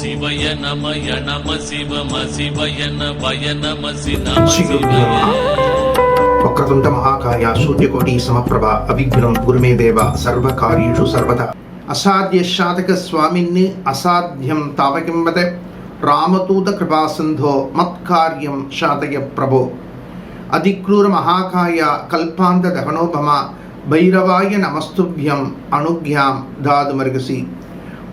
శివయ నమయ నమ శివ శివయ నమయ నమ ఒక్కకుంట మహాకాయ సూర్యకోటి సమప్రభ అవిఘ్నం గురుమే దేవ సర్వకార్యేషు సర్వత అసాధ్య శాతక స్వామిన్ని అసాధ్యం తావకింవద రామతూత కృపాసంధో మత్కార్యం శాతయ ప్రభో. అధిక్రూర మహాకాయ కల్పాంత దహనోపమ భైరవాయ నమస్తుభ్యం అనుజ్ఞాం దాదుమరుగసి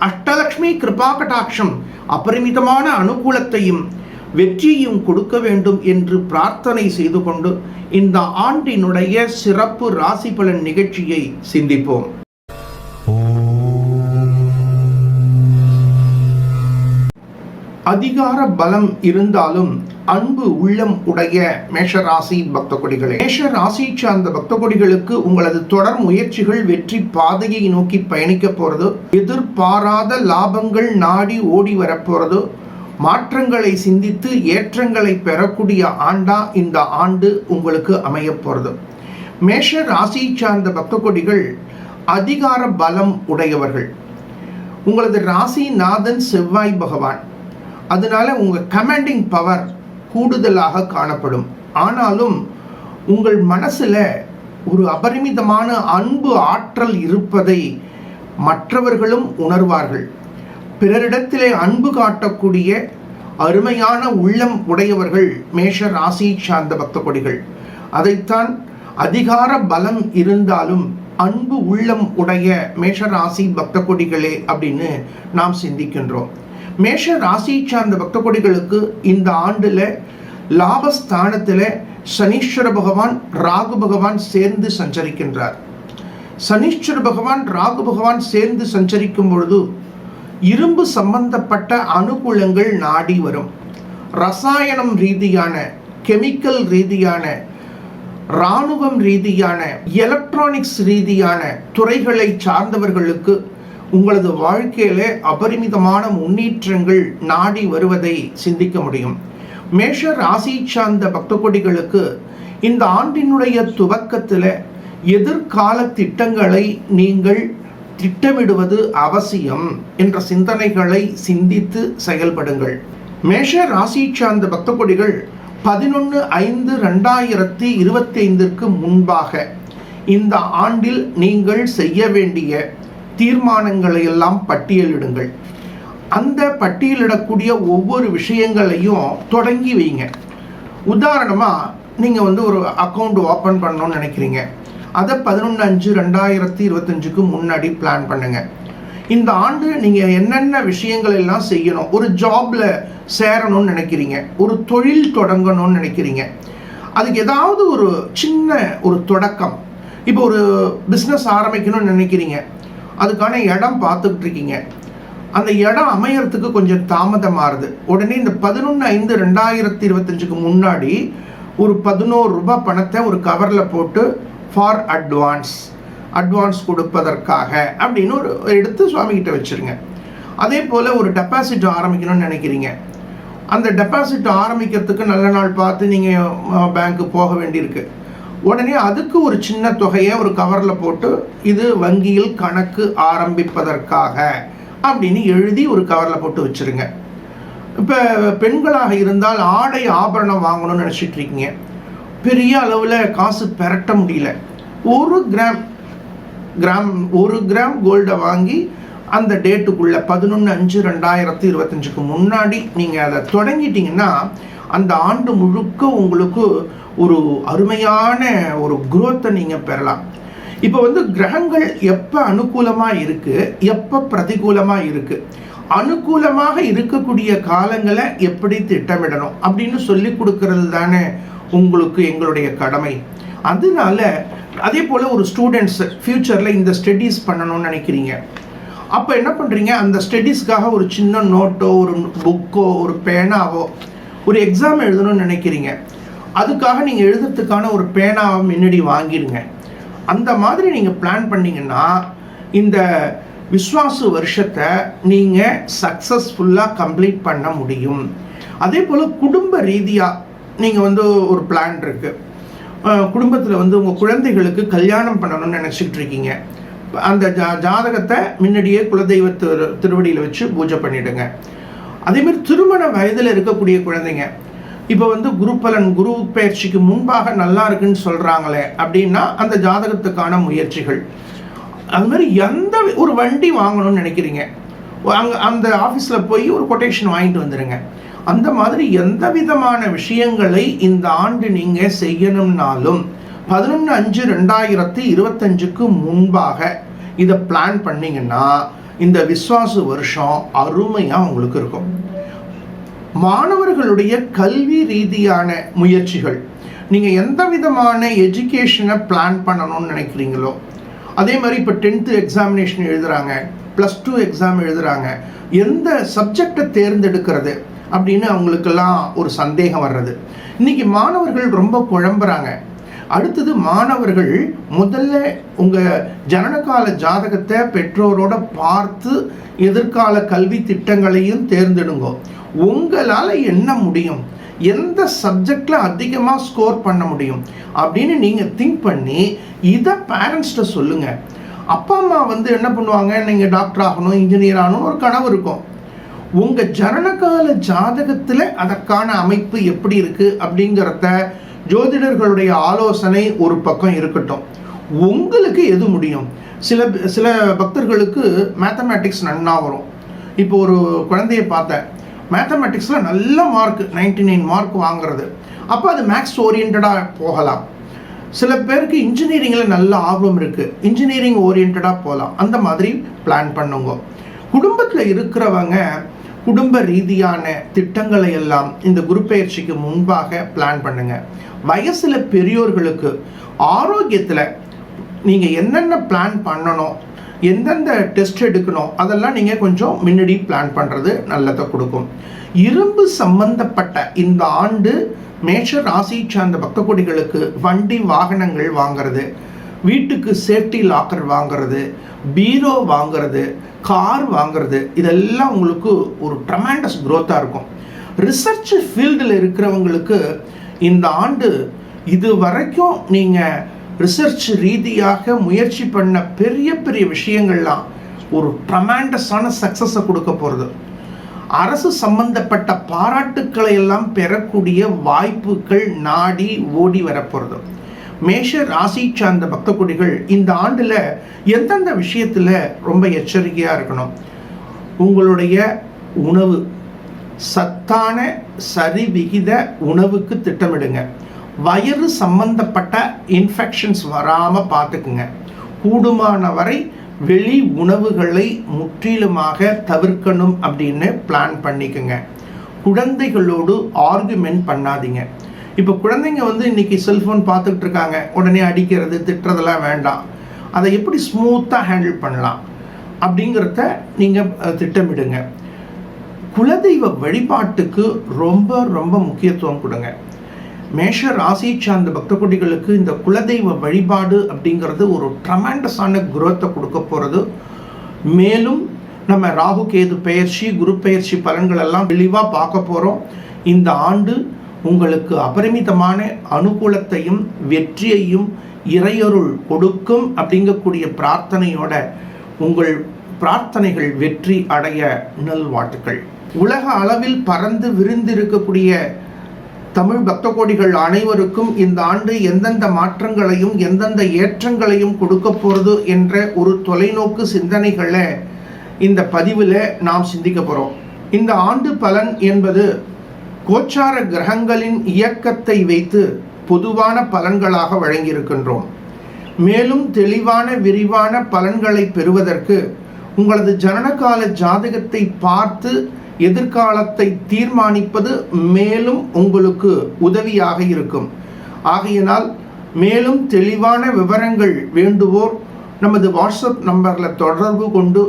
அஷ்டலக்ஷ்மி கிருபா கடாட்சம் அபரிமிதமான அனுகூலத்தையும் வெற்றியையும் கொடுக்க வேண்டும் என்று பிரார்த்தனை செய்து கொண்டு இந்த ஆண்டினுடைய சிறப்பு ராசி பலன் நிகழ்ச்சியை சிந்திப்போம். அதிகார பலம் இருந்தாலும் அன்பு உள்ளம் உடைய மேஷராசி பக்த கொடிகளே மேஷ ராசி சார்ந்த பக்த கொடிகளுக்கு உங்களது தொடர் முயற்சிகள் வெற்றி பாதையை நோக்கி பயணிக்க போறது எதிர்பாராத லாபங்கள் நாடி ஓடி வரப்போறது மாற்றங்களை சிந்தித்து ஏற்றங்களை பெறக்கூடிய ஆண்டா இந்த ஆண்டு உங்களுக்கு அமைய போறது. மேஷ ராசி சார்ந்த பக்த கொடிகள் அதிகார பலம் உடையவர்கள். உங்களது ராசி நாதன் செவ்வாய் பகவான். அதனால உங்கள் கமாண்டிங் பவர் கூடுதலாக காணப்படும். ஆனாலும் உங்கள் மனசில் ஒரு அபரிமிதமான அன்பு ஆற்றல் இருப்பதை மற்றவர்களும் உணர்வார்கள். பிறரிடத்திலே அன்பு காட்டக்கூடிய அருமையான உள்ளம் உடையவர்கள் மேஷ ராசி சார்ந்த பக்த கொடிகள் அதைத்தான் அதிகார பலம் இருந்தாலும் அன்பு உள்ளம் உடைய மேஷ ராசி பக்த கொடிகளே அப்படின்னு நாம் சிந்திக்கின்றோம். மேஷ ராசியை சார்ந்த பக்த கொடிகளுக்கு இந்த ஆண்டில் லாபஸ்தானத்தில் சனீஸ்வர பகவான் ராகு பகவான் சேர்ந்து சஞ்சரிக்கின்றார். சனீஸ்வர பகவான் ராகு பகவான் சேர்ந்து சஞ்சரிக்கும் பொழுது இரும்பு சம்பந்தப்பட்ட அனுகூலங்கள் நாடி வரும். ரசாயனம் ரீதியான கெமிக்கல் ரீதியான இராணுவம் ரீதியான எலக்ட்ரானிக்ஸ் ரீதியான துறைகளை சார்ந்தவர்களுக்கு உங்களது வாழ்க்கையில அபரிமிதமான முன்னேற்றங்கள் நாடி வருவதை சிந்திக்க முடியும். மேஷ ராசி சார்ந்த பக்த கொடிகளுக்கு இந்த ஆண்டினுடைய துவக்கத்தில் எதிர்கால திட்டங்களை நீங்கள் திட்டமிடுவது அவசியம் என்ற சிந்தனைகளை சிந்தித்து செயல்படுங்கள். மேஷ ராசி சார்ந்த பக்த கொடிகள் பதினொன்று ஐந்து ரெண்டாயிரத்தி இருபத்தைந்திற்கு முன்பாக இந்த ஆண்டில் நீங்கள் செய்ய வேண்டிய தீர்மானங்களை எல்லாம் பட்டியலிடுங்கள். அந்த பட்டியலிடக்கூடிய ஒவ்வொரு விஷயங்களையும் தொடங்கி வைங்க. உதாரணமாக நீங்கள் வந்து ஒரு அக்கௌண்ட் ஓப்பன் பண்ணணும்னு நினைக்கிறீங்க. அதை பதினொன்று அஞ்சு ரெண்டாயிரத்தி இருபத்தஞ்சுக்கு முன்னாடி பிளான் பண்ணுங்க. இந்த ஆண்டு நீங்கள் என்னென்ன விஷயங்கள் எல்லாம் செய்யணும் ஒரு ஜாப்ல சேரணும்னு நினைக்கிறீங்க ஒரு தொழில் தொடங்கணும்னு நினைக்கிறீங்க. அதுக்கு ஏதாவது ஒரு சின்ன ஒரு தொடக்கம். இப்போ ஒரு பிஸ்னஸ் ஆரம்பிக்கணும்னு நினைக்கிறீங்க. அதுக்கான இடம் பார்த்துக்கிட்டு இருக்கீங்க அந்த இடம் அமையறதுக்கு கொஞ்சம் தாமதமாகுது உடனே இந்த பதினொன்று ஐந்து ரெண்டாயிரத்தி இருபத்தஞ்சுக்கு முன்னாடி ஒரு பதினோரு ரூபாய் பணத்தை ஒரு கவரில் போட்டு ஃபார் அட்வான்ஸ் அட்வான்ஸ் கொடுப்பதற்காக அப்படின்னு ஒரு எடுத்து சுவாமிகிட்ட வச்சுருங்க. அதே போல் ஒரு டெபாசிட் ஆரம்பிக்கணும்னு நினைக்கிறீங்க. அந்த டெபாசிட் ஆரம்பிக்கிறதுக்கு நல்ல நாள் பார்த்து நீங்கள் பேங்க்கு போக வேண்டியிருக்கு. உடனே அதுக்கு ஒரு சின்ன தொகையை ஒரு கவரில் போட்டு இது வங்கியில் கணக்கு ஆரம்பிப்பதற்காக அப்படின்னு எழுதி ஒரு கவரில் போட்டு வச்சுருங்க. இப்போ பெண்களாக இருந்தால் ஆடை ஆபரணம் வாங்கணும்னு நினச்சிட்டு இருக்கீங்க. பெரிய அளவில் காசு பெரட்ட முடியல. ஒரு கிராம் கிராம் ஒரு கிராம் கோல்டை வாங்கி அந்த டேட்டுக்குள்ளே பதினொன்று அஞ்சு ரெண்டாயிரத்தி இருபத்தஞ்சுக்கு முன்னாடி நீங்கள் அதை தொடங்கிட்டீங்கன்னா அந்த ஆண்டு முழுக்க உங்களுக்கு ஒரு அருமையான ஒரு குரோத்தை நீங்கள் பெறலாம். இப்போ வந்து கிரகங்கள் எப்போ அனுகூலமாக இருக்குது எப்போ பிரதிகூலமாக இருக்குது அனுகூலமாக இருக்கக்கூடிய காலங்களை எப்படி திட்டமிடணும்? அப்படின்னு சொல்லி கொடுக்கறது தானே உங்களுக்கு எங்களுடைய கடமை. அதனால அதே போல் ஒரு ஸ்டூடெண்ட்ஸ் ஃப்யூச்சரில் இந்த ஸ்டடீஸ் பண்ணணும்னு நினைக்கிறீங்க. அப்போ என்ன பண்ணுறீங்க அந்த ஸ்டடீஸ்க்காக ஒரு சின்ன நோட்டோ ஒரு புக்கோ ஒரு பேனாவோ ஒரு எக்ஸாம் எழுதணும்னு நினைக்கிறீங்க. அதுக்காக நீங்கள் எழுதுறதுக்கான ஒரு பேனாவை முன்னாடி வாங்கிடுங்க அந்த மாதிரி நீங்கள் பிளான் பண்ணிங்கன்னா இந்த விஸ்வாசு வருஷத்தை நீங்கள் சக்ஸஸ்ஃபுல்லாக கம்ப்ளீட் பண்ண முடியும். அதே போல் குடும்ப ரீதியாக நீங்கள் வந்து ஒரு பிளான் இருக்குது குடும்பத்தில் வந்து உங்கள் குழந்தைகளுக்கு கல்யாணம் பண்ணணும்னு நினச்சிக்கிட்டு இருக்கீங்க. அந்த ஜா ஜாதகத்தை முன்னாடியே குலதெய்வ திரு திருவடியில் வச்சு பூஜை பண்ணிவிடுங்க அதேமாதிரி திருமண வயதில் இருக்கக்கூடிய குழந்தைங்க இப்போ வந்து குரு பலன் குரு பயிற்சிக்கு முன்பாக நல்லா இருக்குன்னு சொல்கிறாங்களே அப்படின்னா அந்த ஜாதகத்துக்கான முயற்சிகள். அது மாதிரி எந்த ஒரு வண்டி வாங்கணும்னு நினைக்கிறீங்க? அங்கே அந்த ஆஃபீஸில் போய் ஒரு கொட்டேஷன் வாங்கிட்டு வந்துடுங்க அந்த மாதிரி எந்த விதமான விஷயங்களை இந்த ஆண்டு நீங்கள் செய்யணும்னாலும் பதினொன்று அஞ்சு ரெண்டாயிரத்தி இருபத்தஞ்சுக்கு முன்பாக இதை பிளான் பண்ணிங்கன்னா இந்த விஸ்வாச வருஷம் அருமையாக உங்களுக்கு இருக்கும். மாணவர்களுடைய கல்வி ரீதியான முயற்சிகள் நீங்கள் எந்த விதமான எஜுகேஷனை பிளான் பண்ணணும்னு நினைக்கிறீங்களோ அதே மாதிரி இப்போ டென்த்து எக்ஸாமினேஷன் எழுதுகிறாங்க ப்ளஸ் டூ எக்ஸாம் எழுதுகிறாங்க எந்த சப்ஜெக்டை தேர்ந்தெடுக்கிறது அப்படின்னு அவங்களுக்கெல்லாம் ஒரு சந்தேகம் வர்றது. இன்றைக்கி மாணவர்கள் ரொம்ப குழம்புறாங்க. அடுத்தது மாணவர்கள் முதல்ல உங்கள் ஜனனகால ஜாதகத்தை பெற்றோரோட பார்த்து எதிர்கால கல்வி திட்டங்களையும் தேர்ந்தெடுங்க. உங்களால் என்ன முடியும்? எந்த சப்ஜெக்டில் அதிகமாக ஸ்கோர் பண்ண முடியும்? அப்படின்னு நீங்கள் திங்க் பண்ணி இதை பேரண்ட்ஸ்கிட்ட சொல்லுங்கள் அப்பா அம்மா வந்து என்ன பண்ணுவாங்க? நீங்கள் டாக்டர் ஆகணும் இன்ஜினியர் ஆகணும் ஒரு கனவு இருக்கும். உங்கள் ஜனனகால ஜாதகத்தில் அதற்கான அமைப்பு எப்படி இருக்குது அப்படிங்கிறத ஜோதிடர்களுடைய ஆலோசனை ஒரு பக்கம் இருக்கட்டும். உங்களுக்கு எது முடியும்? சில சில பக்தர்களுக்கு மேத்தமேட்டிக்ஸ் நன்னா வரும். இப்போ ஒரு குழந்தைய பார்த்தேன். மேத்தமேட்டிக்ஸில் நல்ல மார்க் 99 நைன் மார்க் வாங்குறது. அப்போ அது மேக்ஸ் ஓரியன்டாக போகலாம். சில பேருக்கு இன்ஜினியரிங்கில் நல்ல ஆர்வம் இருக்குது இன்ஜினியரிங் ஓரியன்டாக போகலாம். அந்த மாதிரி பிளான் பண்ணுங்க. குடும்பத்தில் இருக்கிறவங்க குடும்ப ரீதியான திட்டங்களை எல்லாம் இந்த குரு பயிற்சிக்கு முன்பாக பிளான் பண்ணுங்க. வயசில் பெரியோர்களுக்கு ஆரோக்கியத்தில் நீங்கள் என்னென்ன பிளான் பண்ணணும் எந்தெந்த டெஸ்ட் எடுக்கணும் அதெல்லாம் நீங்கள் கொஞ்சம் முன்னாடி பிளான் பண்ணுறது நல்லதை கொடுக்கும். இரும்பு சம்பந்தப்பட்ட இந்த ஆண்டு மேஷ ராசி சார்ந்த பக்த கொடிகளுக்கு வண்டி வாகனங்கள் வாங்குறது வீட்டுக்கு சேஃப்டி லாக்கர் வாங்குறது பீரோ வாங்குறது கார் வாங்குறது இதெல்லாம் உங்களுக்கு ஒரு ட்ரமாண்டஸ் க்ரோத்தாக இருக்கும். ரிசர்ச் ஃபீல்டில் இருக்கிறவங்களுக்கு இந்த ஆண்டு இது வரைக்கும் நீங்கள் ரிசர்ச் ரீதியாக முயற்சி பண்ண பெரிய பெரிய விஷயங்கள்லாம் ஒரு ட்ரமாண்டஸான சக்ஸஸை கொடுக்க போகிறது அரசு சம்பந்தப்பட்ட பாராட்டுக்களை எல்லாம் பெறக்கூடிய வாய்ப்புகள் நாடி ஓடி வரப்போகிறது மேஷ ராசி சார்ந்த பக்த கொடிகள் இந்த ஆண்டில் எந்தெந்த விஷயத்தில் ரொம்ப எச்சரிக்கையாக இருக்கணும்? உங்களுடைய உணவு சத்தான சரிவிகித உணவுக்கு திட்டமிடுங்க. வயிறு சம்பந்தப்பட்ட இன்ஃபெக்ஷன்ஸ் வராமல் பார்த்துக்குங்க கூடுமான வரை வெளி உணவுகளை முற்றிலுமாக தவிர்க்கணும் அப்படின்னு பிளான் பண்ணிக்கோங்க. குழந்தைகளோடு ஆர்குமெண்ட் பண்ணாதீங்க. இப்போ குழந்தைங்க வந்து இன்றைக்கி செல்ஃபோன் பார்த்துக்கிட்டு இருக்காங்க உடனே அடிக்கிறது திட்டுறதெல்லாம் வேண்டாம். அதை எப்படி ஸ்மூத்தாக ஹேண்டில் பண்ணலாம்? அப்படிங்கிறத நீங்கள் திட்டமிடுங்க. குலதெய்வ வழிபாட்டுக்கு ரொம்ப ரொம்ப முக்கியத்துவம் கொடுங்க. மேஷ ராசி சார்ந்த பக்த குட்டிகளுக்கு இந்த குலதெய்வ வழிபாடு அப்படிங்கிறது ஒரு ட்ரமாண்டஸான குரோத்தை கொடுக்க போகிறது மேலும் நம்ம ராகு கேது பெயர்ச்சி குரு பெயர்ச்சி பலன்கள் எல்லாம் தெளிவாக பார்க்க போகிறோம் இந்த ஆண்டு உங்களுக்கு அபரிமிதமான அனுகூலத்தையும் வெற்றியையும் இறையொருள் கொடுக்கும் அப்படிங்கக்கூடிய பிரார்த்தனையோட உங்கள் பிரார்த்தனைகள் வெற்றி அடைய நல்வாழ்த்துக்கள் உலக அளவில் பறந்து விரிந்திருக்கக்கூடிய தமிழ் பக்த கோடிகள் அனைவருக்கும் இந்த ஆண்டு எந்தெந்த மாற்றங்களையும் எந்தெந்த ஏற்றங்களையும் கொடுக்க போகிறது என்ற ஒரு தொலைநோக்கு சிந்தனைகளை இந்த பதிவில் நாம் சிந்திக்க போகிறோம் இந்த ஆண்டு பலன் என்பது கோச்சார கிரகங்களின் இயக்கத்தை வைத்து பொதுவான பலன்களாக வழங்கியிருக்கின்றோம். மேலும் தெளிவான விரிவான பலன்களை பெறுவதற்கு உங்களது ஜனனகால ஜாதகத்தை பார்த்து எதிர்காலத்தை தீர்மானிப்பது மேலும் உங்களுக்கு உதவியாக இருக்கும். ஆகையினால் மேலும் தெளிவான விவரங்கள் வேண்டுவோர் நமது வாட்ஸ்அப் நம்பரில் தொடர்பு கொண்டு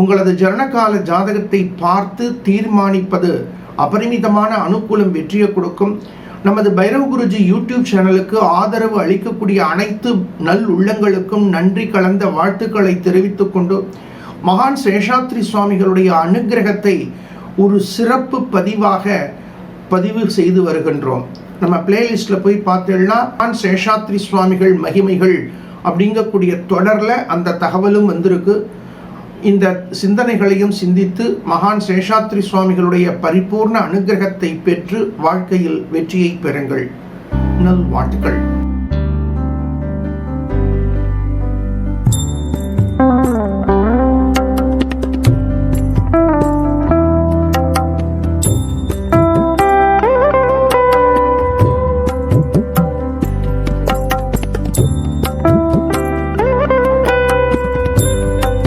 உங்களது ஜனனகால ஜாதகத்தை பார்த்து தீர்மானிப்பது அபரிமிதமான அனுகூலம் வெற்றியை கொடுக்கும். நமது பைரவ் குருஜி யூடியூப் சேனலுக்கு ஆதரவு அளிக்கக்கூடிய அனைத்து நல் உள்ளங்களுக்கும் நன்றி கலந்த வாழ்த்துக்களை தெரிவித்துக் கொண்டு மகான் சேஷாத்ரி சுவாமிகளுடைய அனுக்கிரகத்தை ஒரு சிறப்பு பதிவாக பதிவு செய்து வருகின்றோம். நம்ம பிளேலிஸ்டில் போய் பார்த்தீங்கன்னா மகான் சேஷாத்ரி சுவாமிகள் மகிமைகள் அப்படிங்கக்கூடிய தொடரில் அந்த தகவலும் வந்திருக்கு. இந்த சிந்தனைகளையும் சிந்தித்து மகான் சேஷாத்ரி சுவாமிகளுடைய பரிபூர்ண அனுகிரகத்தை பெற்று வாழ்க்கையில் வெற்றியை பெறுங்கள். நல்வாழ்த்துக்கள்.